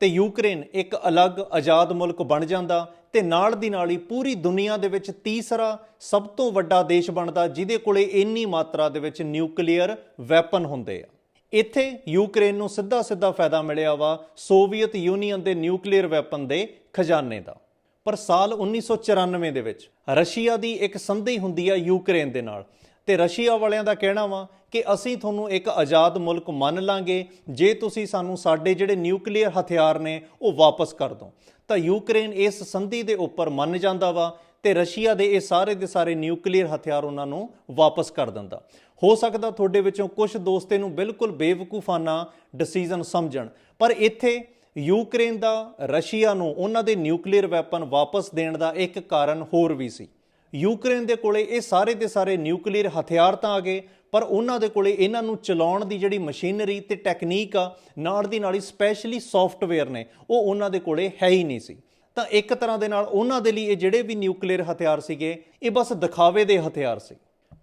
ਤੇ ਯੂਕਰੇਨ ਇੱਕ ਅਲੱਗ ਆਜ਼ਾਦ ਮੁਲਕ ਬਣ ਜਾਂਦਾ ਤੇ ਨਾਲ ਦੀ ਨਾਲ ਹੀ ਪੂਰੀ ਦੁਨੀਆ ਦੇ ਵਿੱਚ ਤੀਸਰਾ ਸਭ ਤੋਂ ਵੱਡਾ ਦੇਸ਼ ਬਣਦਾ, ਜਿਹਦੇ ਕੋਲੇ ਇੰਨੀ ਮਾਤਰਾ ਦੇ ਵਿੱਚ ਨਿਊਕਲੀਅਰ ਵੈਪਨ ਹੁੰਦੇ ਆ। ਇੱਥੇ ਯੂਕਰੇਨ ਨੂੰ ਸਿੱਧਾ ਸਿੱਧਾ ਫਾਇਦਾ ਮਿਲਿਆ ਵਾ ਸੋਵੀਅਤ ਯੂਨੀਅਨ ਦੇ ਨਿਊਕਲੀਅਰ ਵੈਪਨ ਦੇ ਖਜ਼ਾਨੇ ਦਾ। ਪਰ ਸਾਲ 1994 ਦੇ ਵਿੱਚ ਰਸ਼ੀਆ ਦੀ ਇੱਕ ਸੰਧੀ ਹੁੰਦੀ ਆ ਯੂਕਰੇਨ ਦੇ ਨਾਲ। ਤੇ ਰਸ਼ੀਆ ਵਾਲਿਆਂ ਦਾ ਕਹਿਣਾ ਵਾ ਕਿ ਅਸੀਂ ਤੁਹਾਨੂੰ ਇੱਕ ਆਜ਼ਾਦ ਮੁਲਕ ਮੰਨ ਲਾਂਗੇ, ਜੇ ਤੁਸੀਂ ਸਾਨੂੰ ਸਾਡੇ ਜਿਹੜੇ ਨਿਊਕਲੀਅਰ ਹਥਿਆਰ ਨੇ, ਉਹ ਵਾਪਸ ਕਰ ਦਿਓ ਤਾਂ ਯੂਕਰੇਨ ਇਸ ਸੰਧੀ ਦੇ ਉੱਪਰ ਮੰਨ ਜਾਂਦਾ ਵਾ ਤੇ ਰਸ਼ੀਆ ਦੇ ਇਹ ਸਾਰੇ ਦੇ ਸਾਰੇ ਨਿਊਕਲੀਅਰ ਹਥਿਆਰ ਉਹਨਾਂ ਨੂੰ ਵਾਪਸ ਕਰ ਦਿੰਦਾ। ਹੋ ਸਕਦਾ ਤੁਹਾਡੇ ਵਿੱਚੋਂ ਕੁਝ ਦੋਸਤ ਇਹਨੂੰ ਬਿਲਕੁਲ ਬੇਵਕੂਫਾਨਾ ਡਿਸੀਜਨ ਸਮਝਣ, ਪਰ ਇੱਥੇ ਯੂਕਰੇਨ ਦਾ ਰਸ਼ੀਆ ਨੂੰ ਉਹਨਾਂ ਦੇ ਨਿਊਕਲੀਅਰ ਵੈਪਨ ਵਾਪਸ ਦੇਣ ਦਾ ਇੱਕ ਕਾਰਨ ਹੋਰ ਵੀ ਸੀ। ਯੂਕਰੇਨ ਦੇ ਕੋਲੇ ਇਹ ਸਾਰੇ ਦੇ ਸਾਰੇ ਨਿਊਕਲੀਅਰ ਹਥਿਆਰ ਤਾਂ ਆ ਗਏ, ਪਰ ਉਹਨਾਂ ਦੇ ਕੋਲੇ ਇਹਨਾਂ ਨੂੰ ਚਲਾਉਣ ਦੀ ਜਿਹੜੀ ਮਸ਼ੀਨਰੀ ਤੇ ਟੈਕਨੀਕ ਆ, ਨਾਲ ਦੀ ਨਾਲ ਹੀ ਸਪੈਸ਼ਲੀ ਸੌਫਟਵੇਅਰ ਨੇ, ਉਹ ਉਹਨਾਂ ਦੇ ਕੋਲੇ ਹੈ ਹੀ ਨਹੀਂ ਸੀ। ਤਾਂ ਇੱਕ ਤਰ੍ਹਾਂ ਦੇ ਨਾਲ ਉਹਨਾਂ ਦੇ ਲਈ ਇਹ ਜਿਹੜੇ ਵੀ ਨਿਊਕਲੀਅਰ ਹਥਿਆਰ ਸੀਗੇ, ਇਹ ਬਸ ਦਿਖਾਵੇ ਦੇ ਹਥਿਆਰ ਸੀ।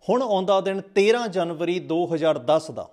ਹੁਣ ਆਉਂਦਾ ਦਿਨ 13 ਜਨਵਰੀ 2010 ਦਾ।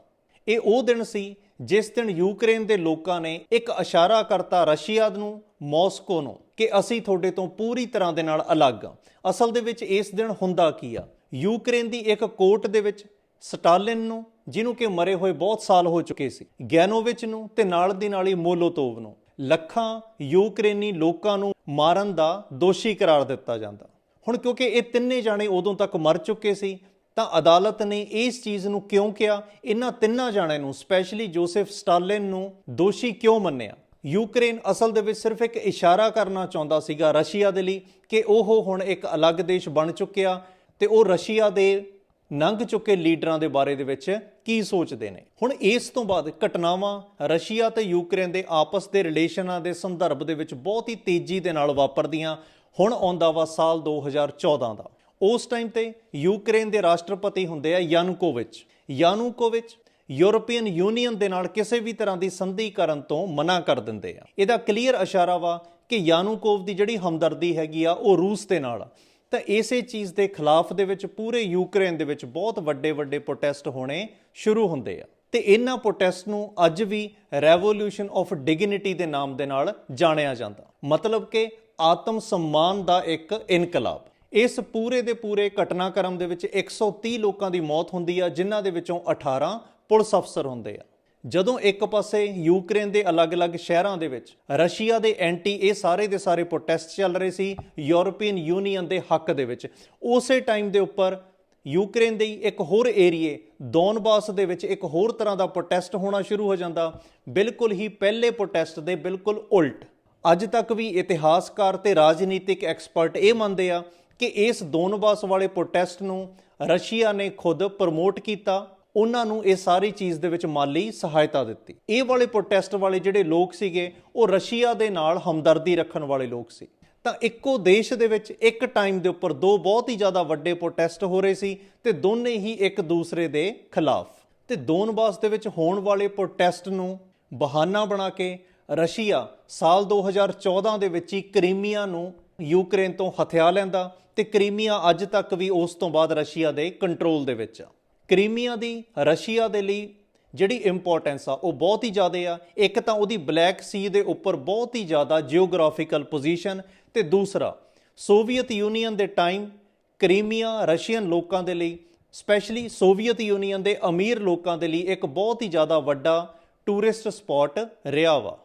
ਇਹ ਉਹ ਦਿਨ ਸੀ ਜਿਸ ਦਿਨ ਯੂਕਰੇਨ ਦੇ ਲੋਕਾਂ ਨੇ ਇੱਕ ਇਸ਼ਾਰਾ ਕਰਤਾ ਰਸ਼ੀਆ ਨੂੰ, ਮਾਸਕੋ ਨੂੰ। ਕਿ ਅਸੀਂ ਤੁਹਾਡੇ ਤੋਂ ਪੂਰੀ ਤਰ੍ਹਾਂ ਦੇ ਨਾਲ ਅਲੱਗ ਆ ਅਸਲ ਦੇ ਵਿੱਚ ਇਸ ਦਿਨ ਹੁੰਦਾ ਕੀ ਆ? ਯੂਕਰੇਨ ਦੀ ਇੱਕ ਕੋਰਟ ਦੇ ਵਿੱਚ ਸਟਾਲਿਨ ਨੂੰ, ਜਿਹਨੂੰ ਕਿ ਮਰੇ ਹੋਏ ਬਹੁਤ ਸਾਲ ਹੋ ਚੁੱਕੇ ਸੀ, ਗੈਨੋਵਿਚ ਨੂੰ ਤੇ ਨਾਲ ਦੀ ਨਾਲ ਹੀ ਮੋਲੋਤੋਵ ਨੂੰ, ਲੱਖਾਂ ਯੂਕਰੇਨੀ ਲੋਕਾਂ ਨੂੰ ਮਾਰਨ ਦਾ ਦੋਸ਼ੀ ਕਰਾਰ ਦਿੱਤਾ ਜਾਂਦਾ। ਹੁਣ ਕਿਉਂਕਿ ਇਹ ਤਿੰਨੇ ਜਾਣੇ ਉਦੋਂ ਤੱਕ ਮਰ ਚੁੱਕੇ ਸੀ, ਤਾਂ ਅਦਾਲਤ ਨੇ ਇਸ ਚੀਜ਼ ਨੂੰ ਕਿਉਂ ਕਿਹਾ? ਇਹਨਾਂ ਤਿੰਨਾਂ ਜਾਣਿਆਂ ਨੂੰ, ਸਪੈਸ਼ਲੀ ਜੋਸੇਫ ਸਟਾਲਿਨ ਨੂੰ ਦੋਸ਼ੀ ਕਿਉਂ ਮੰਨਿਆ? ਯੂਕਰੇਨ ਅਸਲ ਦੇ ਵਿੱਚ ਸਿਰਫ ਇੱਕ ਇਸ਼ਾਰਾ ਕਰਨਾ ਚਾਹੁੰਦਾ ਸੀਗਾ ਰਸ਼ੀਆ ਦੇ ਲਈ ਕਿ ਉਹ ਹੁਣ ਇੱਕ ਅਲੱਗ ਦੇਸ਼ ਬਣ ਚੁੱਕਿਆ ਤੇ ਉਹ ਰਸ਼ੀਆ ਦੇ ਨੰਗ ਚੁੱਕੇ ਲੀਡਰਾਂ ਦੇ ਬਾਰੇ ਦੇ ਵਿੱਚ ਕੀ ਸੋਚਦੇ ਨੇ। ਹੁਣ ਇਸ ਤੋਂ ਬਾਅਦ ਘਟਨਾਵਾਂ ਰਸ਼ੀਆ ਤੇ ਯੂਕਰੇਨ ਦੇ ਆਪਸ ਦੇ ਰਿਲੇਸ਼ਨਾਂ ਦੇ ਸੰਦਰਭ ਦੇ ਵਿੱਚ ਬਹੁਤ ਹੀ ਤੇਜ਼ੀ ਦੇ ਨਾਲ ਵਾਪਰਦੀਆਂ, ਹੁਣ ਆਉਂਦਾ ਵਾ ਸਾਲ 2014 ਦਾ। ਉਸ ਟਾਈਮ ਤੇ ਯੂਕਰੇਨ ਦੇ ਰਾਸ਼ਟਰਪਤੀ ਹੁੰਦੇ ਆ ਯਾਨੂਕੋਵਿਚ। ਯਾਨੂਕੋਵਿਚ ਯੂਰਪੀਅਨ ਯੂਨੀਅਨ ਦੇ ਨਾਲ ਕਿਸੇ ਵੀ ਤਰ੍ਹਾਂ ਦੀ ਸੰਧੀ ਕਰਨ ਤੋਂ ਮਨਾ ਕਰ ਦਿੰਦੇ ਆ। ਇਹਦਾ ਕਲੀਅਰ ਇਸ਼ਾਰਾ ਵਾ ਕਿ ਯਾਨੂਕੋਵ ਦੀ ਜਿਹੜੀ ਹਮਦਰਦੀ ਹੈਗੀ ਆ, ਉਹ ਰੂਸ ਦੇ ਨਾਲ ਆ। ਤਾਂ ਇਸੇ ਚੀਜ਼ ਦੇ ਖਿਲਾਫ ਦੇ ਵਿੱਚ ਪੂਰੇ ਯੂਕਰੇਨ ਦੇ ਵਿੱਚ ਬਹੁਤ ਵੱਡੇ ਵੱਡੇ ਪ੍ਰੋਟੈਸਟ ਹੋਣੇ ਸ਼ੁਰੂ ਹੁੰਦੇ ਆ। ਤੇ ਇਹਨਾਂ ਪ੍ਰੋਟੈਸਟ ਨੂੰ ਅੱਜ ਵੀ ਰੈਵੋਲੂਸ਼ਨ ਆਫ ਡਿਗਨਿਟੀ ਦੇ ਨਾਮ ਦੇ ਨਾਲ ਜਾਣਿਆ ਜਾਂਦਾ। ਮਤਲਬ ਕਿ ਆਤਮ ਸਨਮਾਨ ਦਾ ਇੱਕ ਇਨਕਲਾਬ। ਇਸ ਪੂਰੇ ਦੇ ਪੂਰੇ ਘਟਨਾਕ੍ਰਮ ਦੇ ਵਿੱਚ 130 ਲੋਕਾਂ ਦੀ ਮੌਤ ਹੁੰਦੀ ਆ, ਜਿਨ੍ਹਾਂ ਦੇ ਵਿੱਚੋਂ 18 ਪੁਲਿਸ ਅਫਸਰ ਹੁੰਦੇ ਆ। ਜਦੋਂ ਇੱਕ ਪਾਸੇ ਯੂਕਰੇਨ ਦੇ ਅਲੱਗ-ਅਲੱਗ ਸ਼ਹਿਰਾਂ ਦੇ ਵਿੱਚ ਰਸ਼ੀਆ ਦੇ ਐਂਟੀ ਇਹ ਸਾਰੇ ਦੇ ਸਾਰੇ ਪ੍ਰੋਟੈਸਟ ਚੱਲ ਰਹੇ ਸੀ, ਯੂਰਪੀਅਨ ਯੂਨੀਅਨ ਦੇ ਹੱਕ ਦੇ ਵਿੱਚ, ਉਸੇ ਟਾਈਮ ਦੇ ਉੱਪਰ ਯੂਕਰੇਨ ਦੇ ਇੱਕ ਹੋਰ ਏਰੀਏ, ਡੋਨਬਾਸ ਦੇ ਵਿੱਚ ਇੱਕ ਹੋਰ ਤਰ੍ਹਾਂ ਦਾ ਪ੍ਰੋਟੈਸਟ ਹੋਣਾ ਸ਼ੁਰੂ ਹੋ ਜਾਂਦਾ। ਬਿਲਕੁਲ ਹੀ ਪਹਿਲੇ ਪ੍ਰੋਟੈਸਟ ਦੇ ਬਿਲਕੁਲ ਉਲਟ। ਅੱਜ ਤੱਕ ਵੀ ਇਤਿਹਾਸਕਾਰ ਤੇ ਰਾਜਨੀਤਿਕ ਐਕਸਪਰਟ ਇਹ ਮੰਨਦੇ ਆ ਕਿ ਇਸ ਡੋਨਬਾਸ ਵਾਲੇ ਪ੍ਰੋਟੈਸਟ ਨੂੰ ਰਸ਼ੀਆ ਨੇ ਖੁਦ ਪ੍ਰਮੋਟ ਕੀਤਾ, ਉਹਨਾਂ ਨੂੰ ਇਹ ਸਾਰੀ ਚੀਜ਼ ਦੇ ਵਿੱਚ ਮਾਲੀ ਸਹਾਇਤਾ ਦਿੱਤੀ। ਇਹ ਵਾਲੇ ਪ੍ਰੋਟੈਸਟ ਵਾਲੇ ਜਿਹੜੇ ਲੋਕ ਸੀਗੇ, ਉਹ ਰਸ਼ੀਆ ਦੇ ਨਾਲ ਹਮਦਰਦੀ ਰੱਖਣ ਵਾਲੇ ਲੋਕ ਸੀ। ਤਾਂ ਇੱਕੋ ਦੇਸ਼ ਦੇ ਵਿੱਚ ਇੱਕ ਟਾਈਮ ਦੇ ਉੱਪਰ ਦੋ ਬਹੁਤ ਹੀ ਜ਼ਿਆਦਾ ਵੱਡੇ ਪ੍ਰੋਟੈਸਟ ਹੋ ਰਹੇ ਸੀ ਤੇ ਦੋਨੇ ਹੀ ਇੱਕ ਦੂਸਰੇ ਦੇ ਖਿਲਾਫ। ਤੇ ਡੋਨਬਾਸ ਦੇ ਵਿੱਚ ਹੋਣ ਵਾਲੇ ਪ੍ਰੋਟੈਸਟ ਨੂੰ ਬਹਾਨਾ ਬਣਾ ਕੇ ਰਸ਼ੀਆ ਸਾਲ 2014 ਦੇ ਵਿੱਚ ਹੀ ਕ੍ਰੀਮੀਆ ਨੂੰ ਯੂਕਰੇਨ ਤੋਂ ਹਥਿਆਰ ਲੈਂਦਾ ਤੇ ਕ੍ਰੀਮੀਆ ਅੱਜ ਤੱਕ ਵੀ ਉਸ ਤੋਂ ਬਾਅਦ ਰਸ਼ੀਆ ਦੇ ਕੰਟਰੋਲ ਦੇ ਵਿੱਚ ਆ। ਕ੍ਰੀਮੀਆ ਦੀ ਰਸ਼ੀਆ ਦੇ ਲਈ ਜਿਹੜੀ ਇੰਪੋਰਟੈਂਸ ਆ, ਉਹ ਬਹੁਤ ਹੀ ਜ਼ਿਆਦਾ ਆ। ਇੱਕ ਤਾਂ ਉਹਦੀ ਬਲੈਕ ਸੀ ਦੇ ਉੱਪਰ ਬਹੁਤ ਹੀ ਜ਼ਿਆਦਾ ਜੀਓਗ੍ਰਾਫੀਕਲ ਪੋਜੀਸ਼ਨ ਤੇ ਦੂਸਰਾ ਸੋਵੀਅਤ ਯੂਨੀਅਨ ਦੇ ਟਾਈਮ ਕ੍ਰੀਮੀਆ ਰਸ਼ੀਅਨ ਲੋਕਾਂ ਦੇ ਲਈ ਸਪੈਸ਼ਲੀ ਸੋਵੀਅਤ ਯੂਨੀਅਨ ਦੇ ਅਮੀਰ ਲੋਕਾਂ ਦੇ ਲਈ ਇੱਕ ਬਹੁਤ ਹੀ ਜ਼ਿਆਦਾ ਵੱਡਾ ਟੂਰਿਸਟ ਸਪੌਟ ਰਿਹਾ ਵਾ।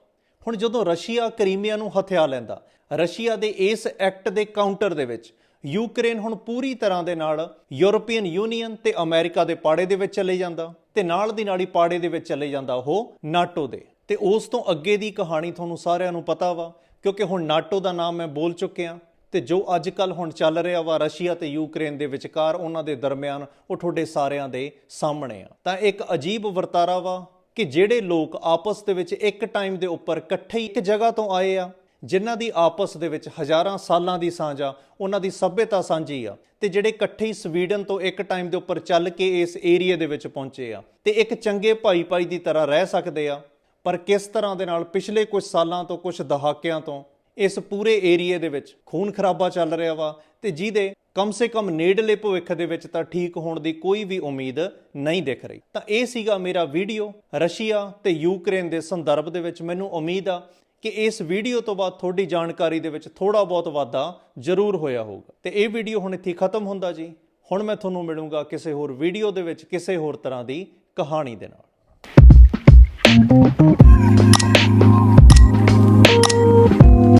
ਹੁਣ ਜਦੋਂ ਰਸ਼ੀਆ ਕ੍ਰੀਮੀਆ ਨੂੰ ਹਥਿਆ ਲੈਂਦਾ ਰਸ਼ੀਆ ਦੇ ਇਸ ਐਕਟ ਦੇ ਕਾਊਂਟਰ ਦੇ ਵਿੱਚ ਯੂਕਰੇਨ ਹੁਣ ਪੂਰੀ ਤਰ੍ਹਾਂ ਦੇ ਨਾਲ ਯੂਰੋਪੀਅਨ ਯੂਨੀਅਨ ਤੇ ਅਮਰੀਕਾ ਦੇ ਪਾੜੇ ਦੇ ਵਿੱਚ ਚਲੇ ਜਾਂਦਾ ਤੇ ਨਾਲ ਦੀ ਨਾਲ ਹੀ ਪਾੜੇ ਦੇ ਵਿੱਚ ਚਲੇ ਜਾਂਦਾ ਉਹ ਨਾਟੋ ਦੇ। ਤੇ ਉਸ ਤੋਂ ਅੱਗੇ ਦੀ ਕਹਾਣੀ ਤੁਹਾਨੂੰ ਸਾਰਿਆਂ ਨੂੰ ਪਤਾ ਵਾ, ਕਿਉਂਕਿ ਹੁਣ ਨਾਟੋ ਦਾ ਨਾਮ ਮੈਂ ਬੋਲ ਚੁੱਕਿਆ ਤੇ ਜੋ ਅੱਜ ਕੱਲ ਹੁਣ ਚੱਲ ਰਿਹਾ ਵਾ ਰਸ਼ੀਆ ਤੇ ਯੂਕਰੇਨ ਦੇ ਵਿਚਕਾਰ ਉਹਨਾਂ ਦੇ ਦਰਮਿਆਨ, ਉਹ ਤੁਹਾਡੇ ਸਾਰਿਆਂ ਦੇ ਸਾਹਮਣੇ ਆ। ਤਾਂ ਇੱਕ ਅਜੀਬ ਵਰਤਾਰਾ ਵਾ ਕਿ ਜਿਹੜੇ ਲੋਕ ਆਪਸ ਦੇ ਵਿੱਚ ਇੱਕ ਟਾਈਮ ਦੇ ਉੱਪਰ ਇਕੱਠੇ ਇੱਕ ਜਗ੍ਹਾ ਤੋਂ ਆਏ ਆ ਜਿਨ੍ਹਾਂ ਦੀ ਆਪਸ ਦੇ ਵਿੱਚ ਹਜ਼ਾਰਾਂ ਸਾਲਾਂ ਦੀ ਸਾਂਝ ਆ, ਉਹਨਾਂ ਦੀ ਸਭਿਅਤਾ ਸਾਂਝੀ ਆ ਤੇ ਜਿਹੜੇ ਇਕੱਠੇ ਹੀ ਸਵੀਡਨ ਤੋਂ ਇੱਕ ਟਾਈਮ ਦੇ ਉੱਪਰ ਚੱਲ ਕੇ ਇਸ ਏਰੀਆ ਦੇ ਵਿੱਚ ਪਹੁੰਚੇ ਆ ਤੇ ਇੱਕ ਚੰਗੇ ਭਾਈ ਭਾਈ ਦੀ ਤਰ੍ਹਾਂ ਰਹਿ ਸਕਦੇ ਆ, ਪਰ ਕਿਸ ਤਰ੍ਹਾਂ ਦੇ ਨਾਲ ਪਿਛਲੇ ਕੁਝ ਸਾਲਾਂ ਤੋਂ, ਕੁਝ ਦਹਾਕਿਆਂ ਤੋਂ ਇਸ ਪੂਰੇ ਏਰੀਏ ਦੇ ਵਿੱਚ ਖੂਨ ਖਰਾਬਾ ਚੱਲ ਰਿਹਾ ਵਾ ਤੇ ਜਿਹਦੇ ਕਮ ਸੇ ਕਮ ਨੇੜਲੇ ਭਵਿੱਖ ਦੇ ਵਿੱਚ ਤਾਂ ਠੀਕ ਹੋਣ ਦੀ ਕੋਈ ਵੀ ਉਮੀਦ ਨਹੀਂ ਦਿਖ ਰਹੀ। ਤਾਂ ਇਹ ਸੀਗਾ ਮੇਰਾ ਵੀਡੀਓ ਰਸ਼ੀਆ ਤੇ ਯੂਕਰੇਨ ਦੇ ਸੰਦਰਭ ਦੇ ਵਿੱਚ ਮੈਨੂੰ ਉਮੀਦ ਆ ਕਿ ਇਸ ਵੀਡੀਓ ਤੋਂ ਬਾਅਦ ਤੁਹਾਡੀ ਜਾਣਕਾਰੀ ਦੇ ਵਿੱਚ ਥੋੜਾ ਬਹੁਤ ਵਾਧਾ ਜ਼ਰੂਰ ਹੋਇਆ ਹੋਊਗਾ। ਤੇ ਇਹ ਵੀਡੀਓ ਹੁਣ ਇੱਥੇ ਖਤਮ ਹੁੰਦਾ ਜੀ। ਹੁਣ ਮੈਂ ਤੁਹਾਨੂੰ ਮਿਲੂੰਗਾ ਕਿਸੇ ਹੋਰ ਵੀਡੀਓ ਦੇ ਵਿੱਚ ਕਿਸੇ ਹੋਰ ਤਰ੍ਹਾਂ ਦੀ ਕਹਾਣੀ ਦੇ ਨਾਲ।